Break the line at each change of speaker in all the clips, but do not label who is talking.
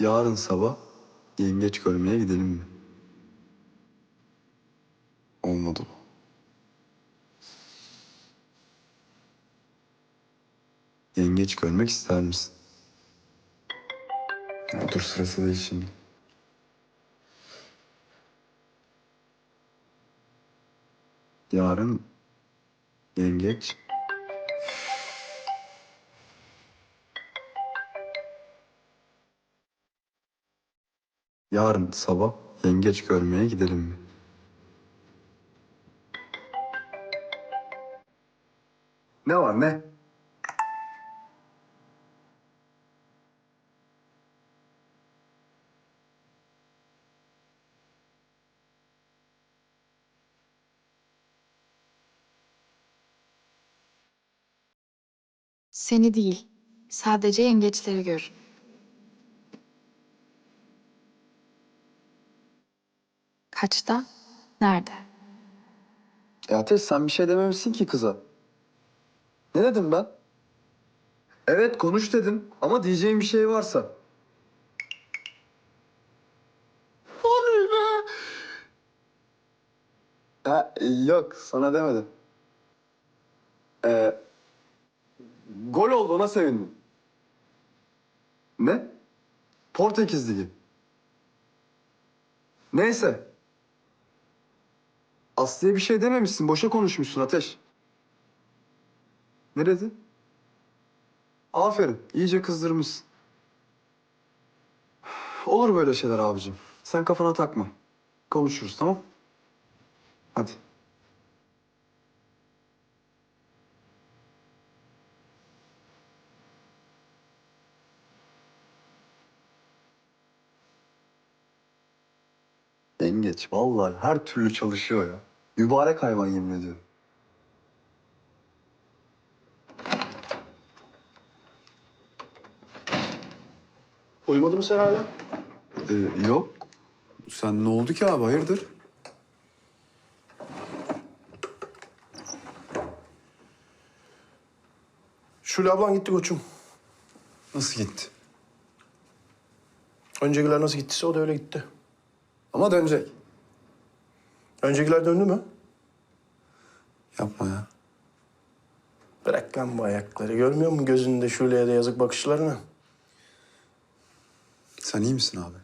Yarın sabah yengeç görmeye gidelim mi? Olmadı bu. Yengeç görmek ister misin? Otur sırası değil şimdi. Yarın yengeç Yarın sabah yengeç görmeye gidelim mi? Ne var ne?
Seni değil, sadece yengeçleri gör. Kaçta? Nerede?
E Ateş sen bir şey dememişsin ki kıza. Ne dedim ben? Evet konuş dedim ama diyeceğim bir şey varsa. Oley be! Ha, yok sana demedim. Ee, gol oldu ona sevindim. Ne? Portekiz Ligi. Neyse. Aslı'ya bir şey dememişsin. Boşa konuşmuşsun Ateş. Ne dedi? Aferin. iyice kızdırmışsın. Olur böyle şeyler abicim. Sen kafana takma. Konuşuruz tamam? Hadi. Yengeç vallahi her türlü çalışıyor ya. Mübarek hayvan yemin ediyorum.
Uyumadın mı sen hala?
Ee, yok. Sen ne oldu ki abi hayırdır?
Şule ablan gitti koçum.
Nasıl gitti?
Öncekiler nasıl gittiyse o da öyle gitti.
Ama dönecek.
Öncekiler döndü mü?
Yapma ya.
Bırak lan bu ayakları. Görmüyor musun gözünde Şule'ye de yazık bakışlarını?
Sen iyi misin abi?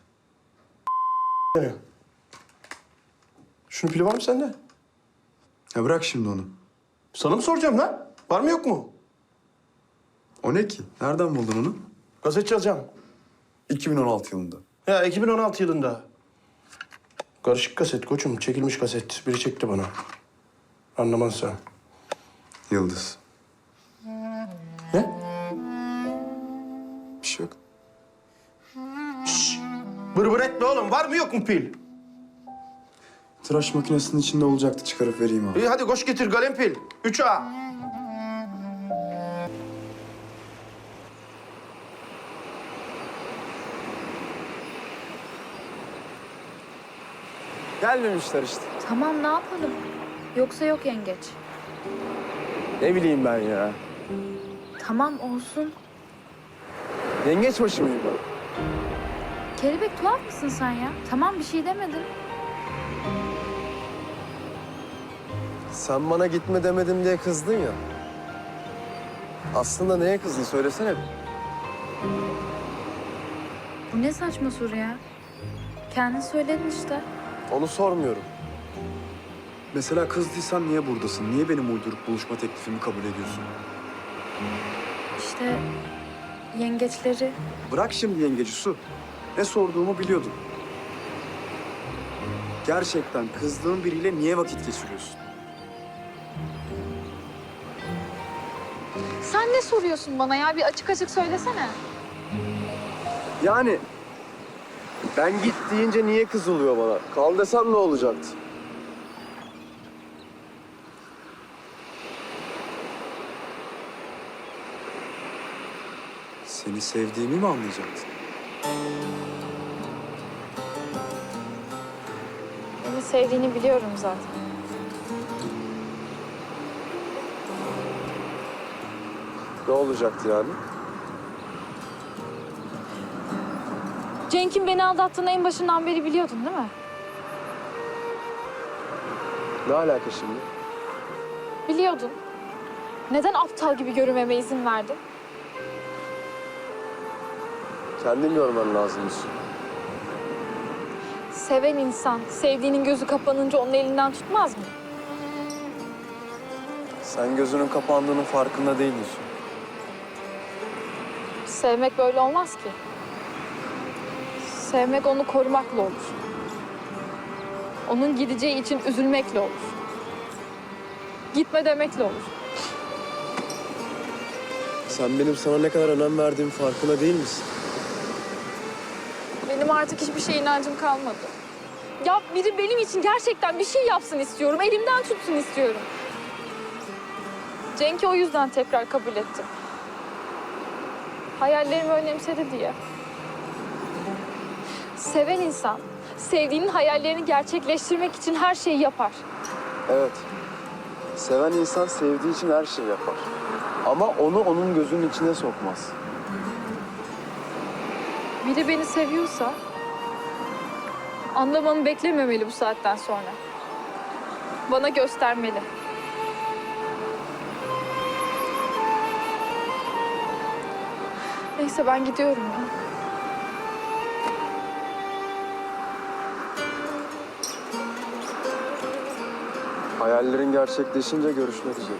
Yani. Şunun pili var mı sende?
Ya bırak şimdi onu.
Sana mı soracağım lan? Var mı yok mu?
O ne ki? Nereden buldun onu?
Gazete çalacağım.
2016 yılında.
Ya 2016 yılında. Karışık kaset koçum. Çekilmiş kaset. Biri çekti bana. Anlamazsan.
Yıldız.
Ne?
Bir şey yok.
Bır bır etme oğlum. Var mı yok mu pil?
Tıraş makinesinin içinde olacaktı. Çıkarıp vereyim abi.
İyi hadi koş getir kalem pil. 3A.
Gelmemişler işte.
Tamam ne yapalım? Yoksa yok yengeç.
Ne bileyim ben ya.
Tamam olsun.
Yengeç başı mıyım ben?
Kelebek tuhaf mısın sen ya? Tamam bir şey demedim.
Sen bana gitme demedim diye kızdın ya. Aslında neye kızdın söylesene. bir.
Bu ne saçma soru ya? Kendin söyledin işte.
Onu sormuyorum.
Mesela kızdıysan niye buradasın? Niye benim uydurup buluşma teklifimi kabul ediyorsun?
İşte yengeçleri
Bırak şimdi yengeci su. Ne sorduğumu biliyordum. Gerçekten kızdığın biriyle niye vakit geçiriyorsun?
Sen ne soruyorsun bana ya? Bir açık açık söylesene.
Yani ben git deyince niye kızılıyor bana? Kal desem ne olacaktı?
Seni sevdiğimi mi anlayacaktın?
Beni sevdiğini biliyorum zaten.
Ne olacaktı yani?
Cenk'in beni aldattığını en başından beri biliyordun değil mi?
Ne alaka şimdi?
Biliyordun. Neden aptal gibi görünmeme izin verdin?
Kendin görmen lazım Yusuf.
Seven insan sevdiğinin gözü kapanınca onun elinden tutmaz mı?
Sen gözünün kapandığının farkında değil Yusuf.
Sevmek böyle olmaz ki. Sevmek onu korumakla olur. Onun gideceği için üzülmekle olur. Gitme demekle olur.
Sen benim sana ne kadar önem verdiğimin farkında değil misin?
Benim artık hiçbir şeye inancım kalmadı. Ya biri benim için gerçekten bir şey yapsın istiyorum. Elimden tutsun istiyorum. Cenk'i o yüzden tekrar kabul ettim. Hayallerimi önemsedi diye. Seven insan, sevdiğinin hayallerini gerçekleştirmek için her şeyi yapar.
Evet. Seven insan sevdiği için her şeyi yapar. Ama onu onun gözünün içine sokmaz.
Biri beni seviyorsa anlamamı beklememeli bu saatten sonra. Bana göstermeli. Neyse ben gidiyorum ya.
Gerçekleşince görüşmek üzere.